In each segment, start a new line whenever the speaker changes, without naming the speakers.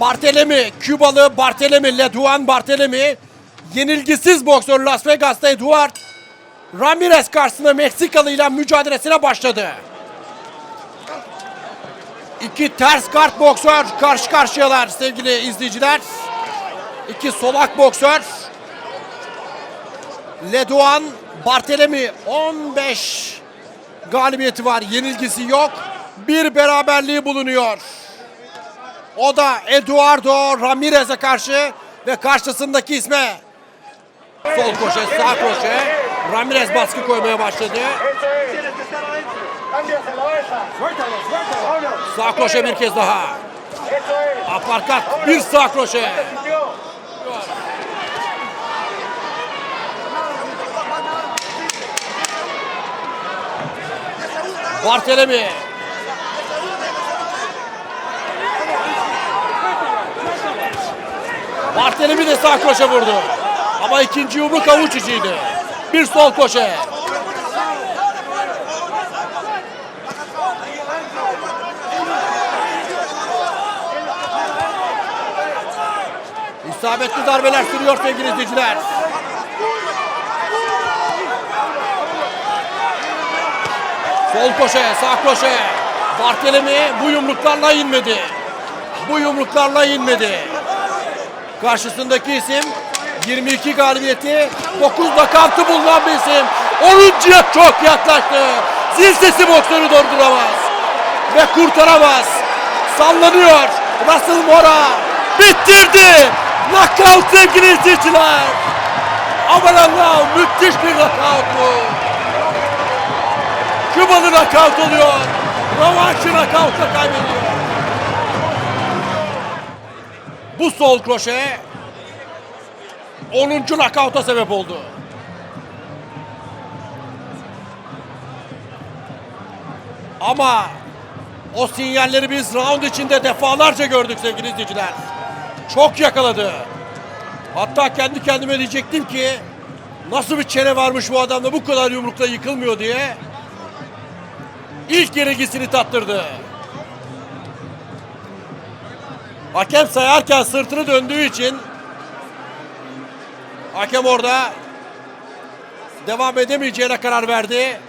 Bartelemi, Kübalı Bartelemi, Leduan Bartelemi, yenilgisiz boksör Las Vegas'ta Eduard Ramirez karşısında Meksikalı ile mücadelesine başladı. İki ters kart boksör karşı karşıyalar sevgili izleyiciler. İki solak boksör. Leduan Bartelemi 15 galibiyeti var. Yenilgisi yok. Bir beraberliği bulunuyor. O da Eduardo Ramirez'e karşı ve karşısındaki isme sol koşe, sağ koşe. Ramirez baskı koymaya başladı. Sağ koşe bir kez daha. Aparkat bir sağ koşe. Bartelemi. Bartelemi de sağ koşe vurdu. Ama ikinci yumruk avuç içiydi. Bir sol koşe. İsabetli darbeler sürüyor sevgili izleyiciler. Sol koşe, sağ koşe. Bartelemi bu yumruklarla inmedi. Bu yumruklarla inmedi. Karşısındaki isim 22 galibiyeti, 9 nakavtı bulunan bir isim. 10.ya çok yaklaştı. Zil sesi boksörü durduramaz. Ve kurtaramaz. Sallanıyor. Russell Mora bitirdi. Knockout sevgili izleyiciler. Aman Allah'ım müthiş bir knockout bu. Kübalı nakavt oluyor. Rövanşı nakavtla kaybediyor. Bu sol kroşe 10. nakavta sebep oldu. Ama o sinyalleri biz round içinde defalarca gördük sevgili izleyiciler. Çok yakaladı. Hatta kendi kendime diyecektim ki nasıl bir çene varmış bu adamda bu kadar yumrukla yıkılmıyor diye. İlk yenilgisini tattırdı. Hakem sayarken sırtını döndüğü için hakem orada devam edemeyeceğine karar verdi.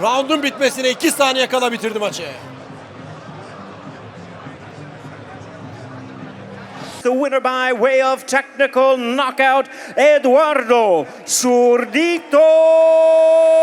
Round'un bitmesine 2 saniye kala bitirdi maçı.
The winner by way of technical knockout, Eduardo Ramirez.